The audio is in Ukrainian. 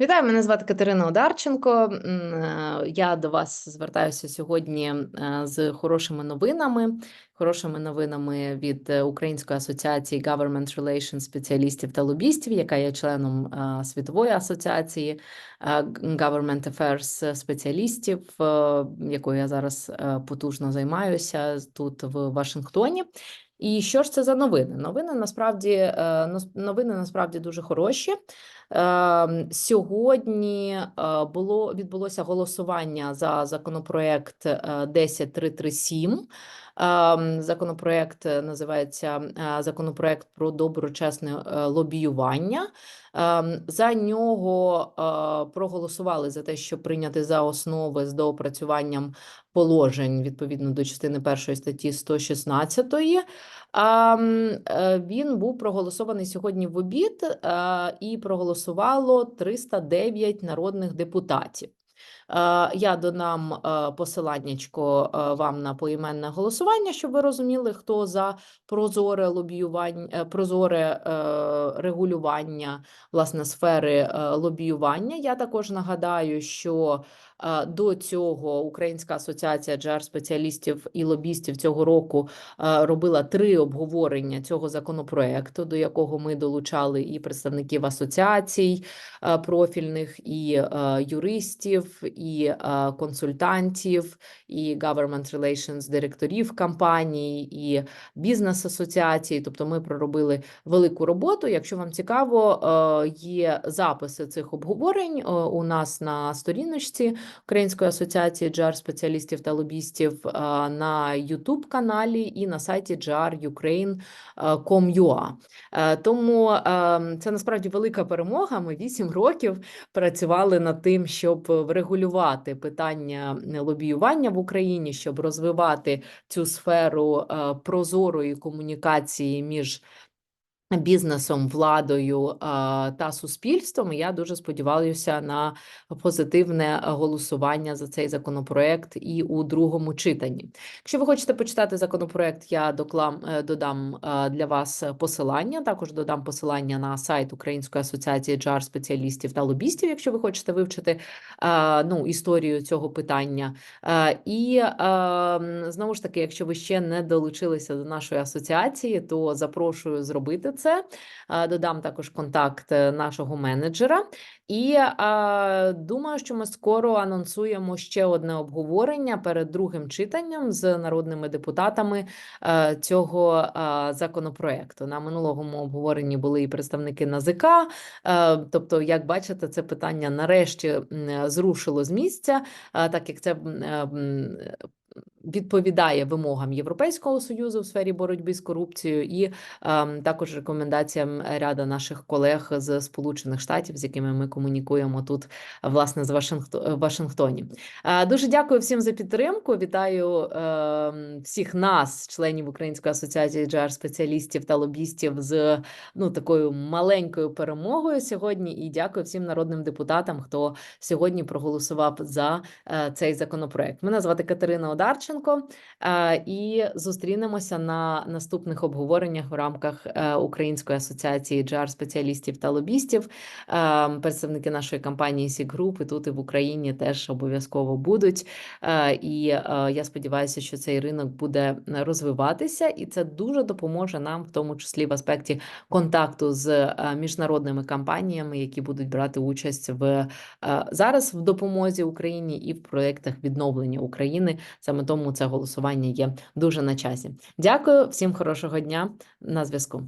Вітаю, мене звати Катерина Одарченко. Е, Я до вас звертаюся сьогодні е, з хорошими новинами. Хорошими новинами від Української асоціації Government Relations спеціалістів та лобістів, яка є членом е, світової асоціації Government Affairs спеціалістів, якою я зараз потужно займаюся тут в Вашингтоні. І що ж це за новини? Новини насправді е, новини насправді дуже хороші. Ем, Сьогодні е, було відбулося голосування за законопроект е, 10337. Ем, Законопроект е, називається е, законопроект про доброчесне е, лобіювання. Ем, За нього проголосували за те, щоб прийняти за основи з доопрацюванням положень відповідно до частини першої статті 116. А, е, Він був проголосований сьогодні в обід і проголосувало 309 народних депутатів. Е, Я додам е, посиланнячко е, вам на поіменне голосування, щоб ви розуміли, хто за прозоре лобіювання, прозоре регулювання власне сфери лобіювання. Я також нагадаю, що до цього Українська асоціація джар-спеціалістів і лобістів цього року робила три обговорення цього законопроекту, до якого ми долучали і представників асоціацій профільних, і юристів, і консультантів, і government relations директорів компаній, і бізнес-асоціацій. Тобто, ми проробили велику роботу. Якщо вам цікаво, є записи цих обговорень у нас на сторіночці Української асоціації джар-спеціалістів та лобістів е, на youtube каналі і на сайті jar.ukraine.com.ua. Е, Тому е, це насправді велика перемога. Ми 8 років працювали над тим, щоб врегулювати питання лобіювання в Україні, щоб розвивати цю сферу прозорої комунікації між бізнесом, владою та суспільством. Я дуже сподіваюся на позитивне голосування за цей законопроект і у другому читанні. Якщо ви хочете почитати законопроект, я доклам е, додам е, для вас посилання. Також додам посилання на сайт Української асоціації джар спеціалістів та лобістів, якщо ви хочете вивчити е, ну, історію цього питання. Е, І е, знову ж таки, якщо ви ще не долучилися до нашої асоціації, то запрошую зробити це. Додам також контакт е, нашого менеджера. І е, думаю, що ми скоро анонсуємо ще одне обговорення перед другим читанням з народними депутатами е, цього е, законопроекту. На минулому обговоренні були і представники НАЗК. Е, тобто, як бачите, це питання нарешті зрушило з місця, е, так як це м, відповідає вимогам Європейського союзу в сфері боротьби з корупцією, і ем, також рекомендаціям ряда наших колег з Сполучених Штатів, з якими ми комунікуємо тут, власне, з Вашингто- Вашингтоні. Е, Дуже дякую всім за підтримку. Вітаю ем, всіх нас, членів Української асоціації джар спеціалістів та лобістів, з ну такою маленькою перемогою сьогодні. І дякую всім народним депутатам, хто сьогодні проголосував за е, цей законопроект. Мене звати Катерина Одарченко, е, і зустрінемося на наступних обговореннях в рамках е, Української асоціації джар спеціалістів та лобістів. Е, Представники нашої компанії Сік Груп тут і в Україні теж обов'язково будуть. І я сподіваюся, що цей ринок буде розвиватися, і це дуже допоможе нам, в тому числі в аспекті контакту з міжнародними компаніями, які будуть брати участь в зараз в допомозі Україні і в проєктах відновлення України. Саме тому це голосування є дуже на часі. Дякую всім хорошого дня на зв'язку.